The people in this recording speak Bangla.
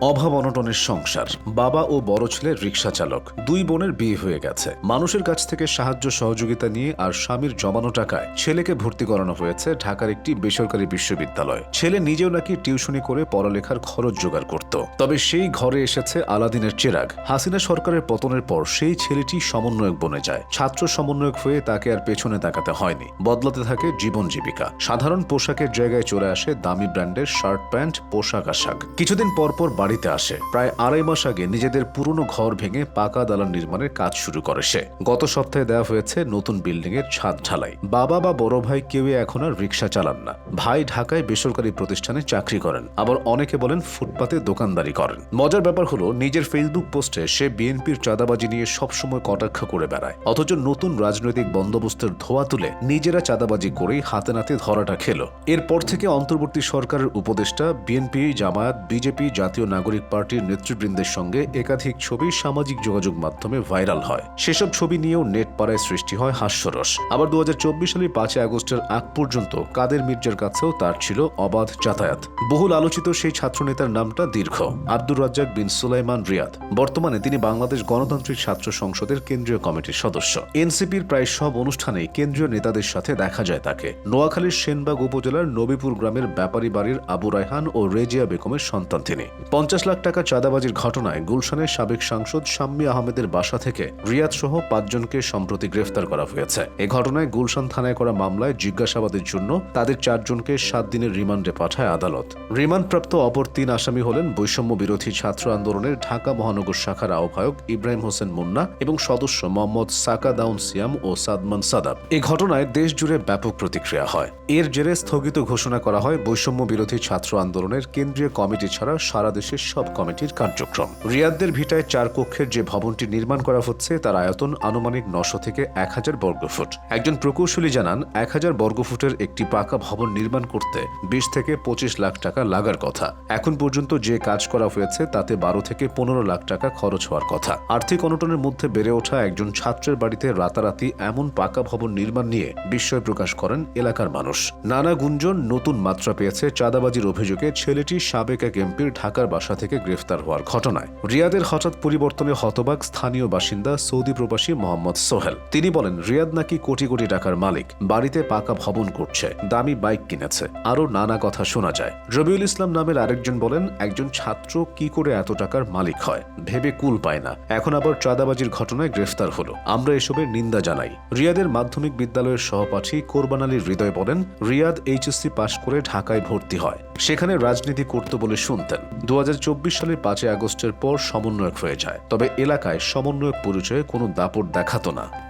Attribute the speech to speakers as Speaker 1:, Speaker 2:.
Speaker 1: অভাব অনটনের সংসার। বাবা ও বড় ছেলের রিক্সা চালক। দুই বোনের বিয়ে হয়ে গেছে। মানুষের কাছ থেকে সাহায্য সহযোগিতা নিয়ে আর স্বামীর জমানো টাকায় ছেলেকে ভর্তি করানো হয়েছে ঢাকার একটি বেসরকারি বিশ্ববিদ্যালয়। ছেলে নিজেও নাকি টিউশনি করে পড়ালেখার খরচ জোগাড় করত। তবে সেই ঘরে এসেছে আলাদিনের চেরাগ। হাসিনা সরকারের পতনের পর সেই ছেলেটি সমন্বয়ক বনে যায়। ছাত্র সমন্বয়ক হয়ে তাকে আর পেছনে তাকাতে হয়নি। বদলাতে থাকে জীবন জীবিকা। সাধারণ পোশাকের জায়গায় চলে আসে দামি ব্র্যান্ডের শার্ট প্যান্ট, পোশাক আশাক। কিছুদিন পর পর বাড়িতে আসে। প্রায় আড়াই মাস আগে নিজেদের পুরনো ঘর ভেঙে পাকা দালান নির্মাণের কাজ শুরু করে সে। গত সপ্তাহে দেওয়া হয়েছে নতুন বিল্ডিং এর ছাদ ঢালাই। বাবা বা বড় ভাই কেউই এখন আর রিক্সা চালান না। ভাই ঢাকায় বেসরকারি প্রতিষ্ঠানে চাকরি করেন। আবার অনেকে বলেন ফুটপাতে দোকানদারি করেন। মজার ব্যাপার হলো, নিজের ফেসবুক পোস্টে সে বিএনপির চাঁদাবাজি নিয়ে সবসময় কটাক্ষ করে বেড়ায়। অথচ নতুন রাজনৈতিক বন্দোবস্তের ধোয়া তুলে নিজেরা চাঁদাবাজি করেই হাতে নাতে ধরাটা খেলো। এরপর থেকে অন্তর্বর্তী সরকারের উপদেষ্টা, বিএনপি, জামায়াত, বিজেপি, জাতীয় নাগরিক পার্টির নেতৃবৃন্দের সঙ্গে একাধিক ছবি সামাজিক যোগাযোগ মাধ্যমে ভাইরাল হয়। সেসব ছবি নিয়েও নেট পাড়ায় সৃষ্টি হয় হাস্যরস। আবার দু সালের পাঁচই আগস্টের আগ পর্যন্ত কাদের মির্জার কাছেও তার ছিল অবাধ যাতায়াত। বহুল আলোচিত সেই ছাত্রনেতার নামটা দীর্ঘ, আব্দুর রাজ্জাক বিন সুলাইমান রিয়াদ। বর্তমানে তিনি বাংলাদেশ গণতান্ত্রিক ছাত্র সংসদের কেন্দ্রীয় কমিটির সদস্য। এনসিপির প্রায় সব অনুষ্ঠানে কেন্দ্রীয় নেতাদের সাথে দেখা যায় তাকে। নোয়াখালীর সেনবাগ উপজেলার নবীপুর গ্রামের ব্যাপারী বাড়ির আবু রায়হান ও রেজিয়া বেগমের সন্তান তিনি। পঞ্চাশ লাখ টাকা চাঁদাবাজির ঘটনায় গুলশানের সাবেক সাংসদ শাম্মী আহমেদের বাসা থেকে রিয়াদ সহ পাঁচজনকে সম্প্রতি গ্রেফতার করা হয়েছে। এ ঘটনায় গুলশান থানায় করা মামলায় জিজ্ঞাসাবাদের জন্য তাদের চারজনকে সাত দিনের রিমান্ডে পাঠায় আদালত। রিমান্ডপ্রাপ্ত অপর তিন আসামি হলেন বৈষম্য বিরোধী ছাত্র আন্দোলনের ঢাকা মহানগর শাখার আহ্বায়ক ইব্রাহিম হোসেন মুন্না এবং সদস্য মোহাম্মদ সাকা দাউন সিয়াম ও সাদমান সাদাব। এ ঘটনায় দেশ জুড়ে ব্যাপক প্রতিক্রিয়া হয়। এর জেরে স্থগিত ঘোষণা করা হয় বৈষম্য বিরোধী ছাত্র আন্দোলনের কেন্দ্রীয় কমিটি ছাড়া সারা দেশের সব কমিটির কার্যক্রম। রিয়াদদের ভিটায় চার কক্ষের যে ভবনটি নির্মাণ করা হচ্ছে, তার আয়তন আনুমানিক নশো থেকে এক হাজার বর্গফুট একজন প্রকৌশলী জানান, এক হাজার বর্গফুটের একটি পাকা ভবন নির্মাণ করতে বিশ থেকে পঁচিশ লাখ টাকা লাগার কথা। এখন পর্যন্ত যে কাজ করা হয়েছে, তাতে বারো থেকে পনেরো লাখ টাকা খরচ হওয়ার কথা। আর্থিক অনটনের মধ্যে বেড়ে ওঠা একজন ছাত্রের বাড়িতে রাতারাতি এমন পাকা ভবন নির্মাণ নিয়ে বিস্ময় প্রকাশ করেন এলাকার মানুষ। নানা গুঞ্জন নতুন মাত্রা পেয়েছে চাঁদাবাজির অভিযোগে ছেলেটি সাবেক এক এমপির ঢাকার বাসা থেকে গ্রেফতার হওয়ার ঘটনায়। রিয়াদের হঠাৎ পরিবর্তনে হতবাক স্থানীয় বাসিন্দা সৌদি প্রবাসী মোহাম্মদ সোহেল। তিনি বলেন, রিয়াদ নাকি কোটি কোটি টাকার মালিক, বাড়িতে পাকা ভবন করছে, দামি বাইক কিনেছে। আরও নানা কথা শোনা যায়। রবিউল ইসলাম নামের আরেকজন বলেন, একজন ছাত্র কি করে এত টাকার মালিক হয়? ভেবে কুল পায় না। এখন আবার চাঁদাবাজির ঘটনায় গ্রেফতার হলো। আমরা এসবের নিন্দা জানাই। রিয়াদের মাধ্যমিক বিদ্যালয়ের সহপাঠী কোরবান আলীর হৃদয় বলেন, রিয়াদ এইচএসসি পাশ করে ঢাকায় ভর্তি হয়। সেখানে রাজনীতি করত বলে শুনতেন। দু সালের পাঁচই আগস্টের পর সমন্বয়ক হয়ে যায়। তবে এলাকায় সমন্বয়ক পরিচয়ে কোনো দাপট দেখাতো না।